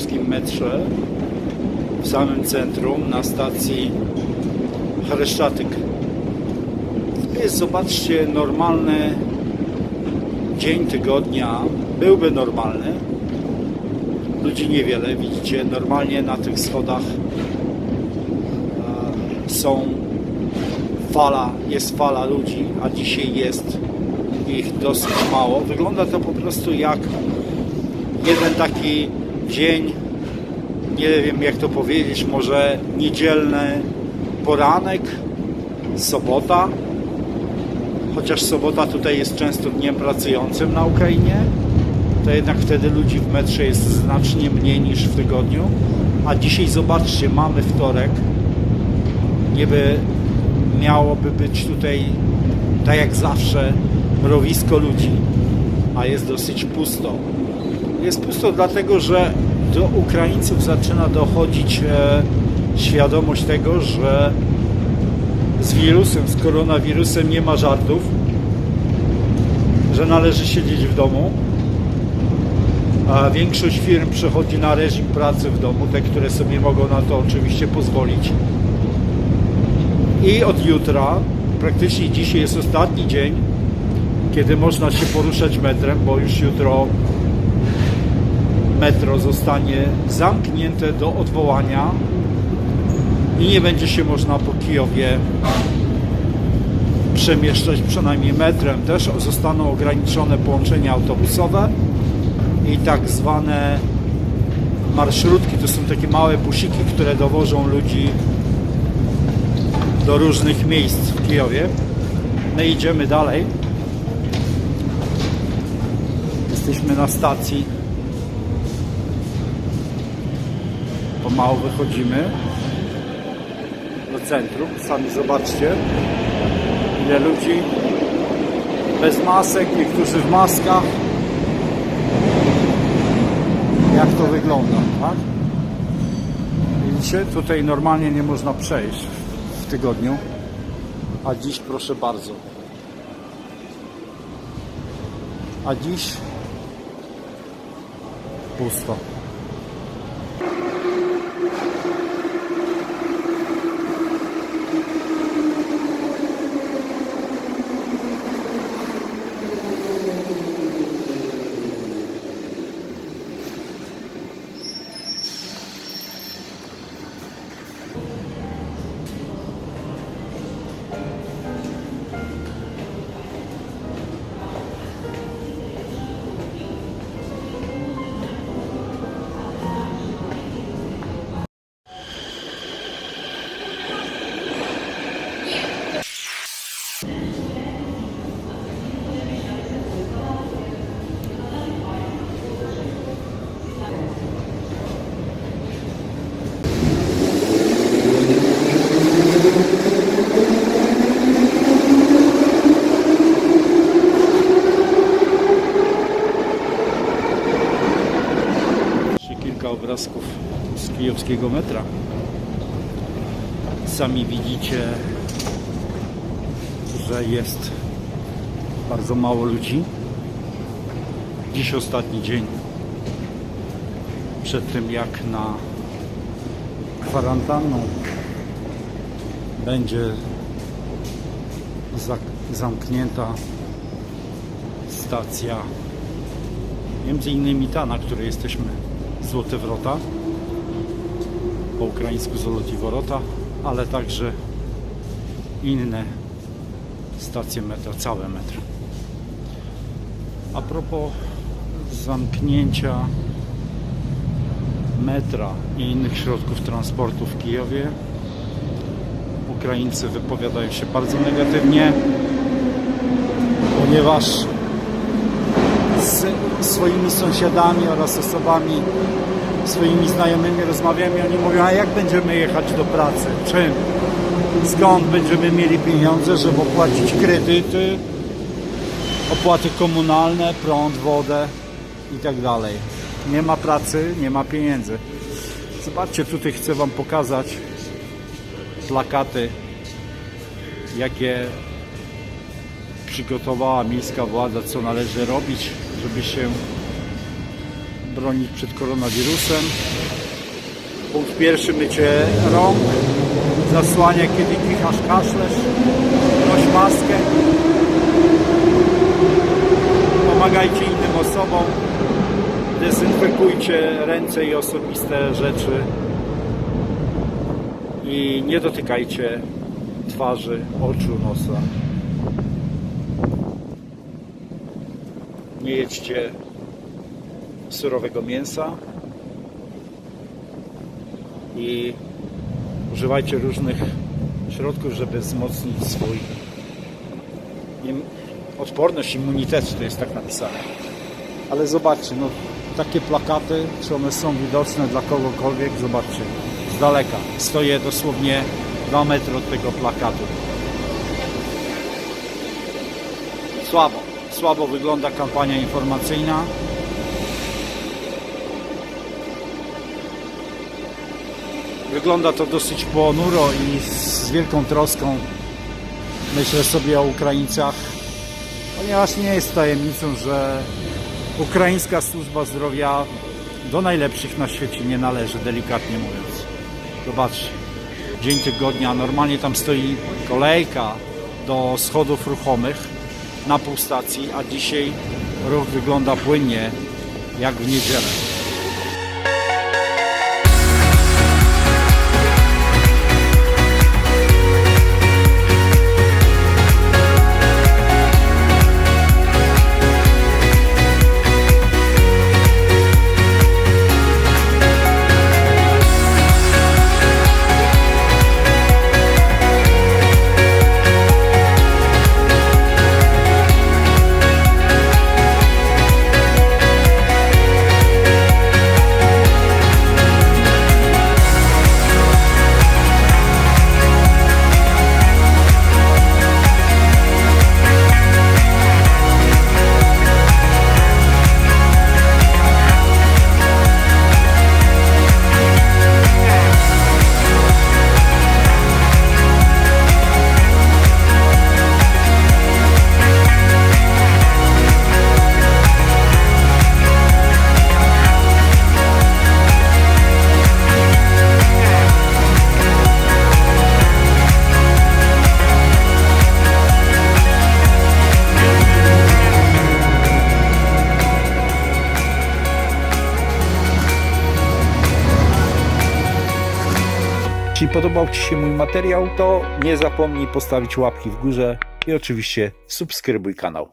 kijowskim metrze w samym centrum na stacji Hreszczatyk. To jest, zobaczcie, normalny dzień tygodnia. Byłby normalny. Ludzi niewiele, widzicie, normalnie na tych schodach e, są fala, jest fala ludzi, a dzisiaj jest ich dosyć mało. Wygląda to po prostu jak jeden taki dzień, nie wiem jak to powiedzieć, może niedzielny poranek, sobota, chociaż sobota tutaj jest często dniem pracującym na Ukrainie, to jednak wtedy ludzi w metrze jest znacznie mniej niż w tygodniu. A dzisiaj zobaczcie, mamy wtorek. Niby miałoby być tutaj, tak jak zawsze, mrowisko ludzi, a jest dosyć pusto. Jest pusto dlatego, że do Ukraińców zaczyna dochodzić e, świadomość tego, że z wirusem, z koronawirusem nie ma żartów, że należy siedzieć w domu. A większość firm przechodzi na reżim pracy w domu, te, które sobie mogą na to oczywiście pozwolić. I od jutra, praktycznie dzisiaj jest ostatni dzień, kiedy można się poruszać metrem, bo już jutro metro zostanie zamknięte do odwołania i nie będzie się można po Kijowie przemieszczać przynajmniej metrem. Też zostaną ograniczone połączenia autobusowe i tak zwane marszrutki. To są takie małe busiki, które dowożą ludzi do różnych miejsc w Kijowie. My idziemy dalej. Jesteśmy na stacji. Pomału wychodzimy do centrum. Sami zobaczcie, ile ludzi bez masek, niektórzy w maskach. Jak to wygląda, tak? Widzicie, tutaj normalnie nie można przejść w tygodniu, a dziś proszę bardzo. A dziś pusto. Metra. Sami widzicie, że jest bardzo mało ludzi. Dziś ostatni dzień przed tym jak na kwarantanną będzie zamknięta stacja Między innymi ta, na której jesteśmy, Złote Wrota, po ukraińsku Zoloty Worota, ale także inne stacje metra, całe metro. A propos zamknięcia metra i innych środków transportu w Kijowie, Ukraińcy wypowiadają się bardzo negatywnie, ponieważ z swoimi sąsiadami oraz osobami, swoimi znajomymi rozmawiamy i oni mówią, a jak będziemy jechać do pracy? Czym? Skąd będziemy mieli pieniądze, żeby opłacić kredyty, opłaty komunalne, prąd, wodę i tak dalej. Nie ma pracy, nie ma pieniędzy. Zobaczcie, tutaj chcę Wam pokazać plakaty, jakie przygotowała miejska władza, co należy robić, żeby się bronić przed koronawirusem. Punkt pierwszy mycie rąk, zasłania kiedy kichasz, kaszlesz, noś maskę. Pomagajcie innym osobom, dezynfekujcie ręce i osobiste rzeczy i nie dotykajcie twarzy, oczu, nosa. Nie jedźcie surowego mięsa i używajcie różnych środków, żeby wzmocnić swój odporność, immunitet, to jest tak napisane. Ale zobaczcie, no takie plakaty, czy one są widoczne dla kogokolwiek, zobaczcie, z daleka. Stoję dosłownie 2 metry od tego plakatu. Słabo, słabo wygląda kampania informacyjna. Wygląda to dosyć ponuro i z wielką troską myślę sobie o Ukraińcach, ponieważ nie jest tajemnicą, że ukraińska służba zdrowia do najlepszych na świecie nie należy, delikatnie mówiąc. Zobaczcie, dzień tygodnia, normalnie tam stoi kolejka do schodów ruchomych na pół stacji, a dzisiaj ruch wygląda płynnie jak w niedzielę. Podobał Ci się mój materiał, to nie zapomnij postawić łapki w górze i oczywiście subskrybuj kanał.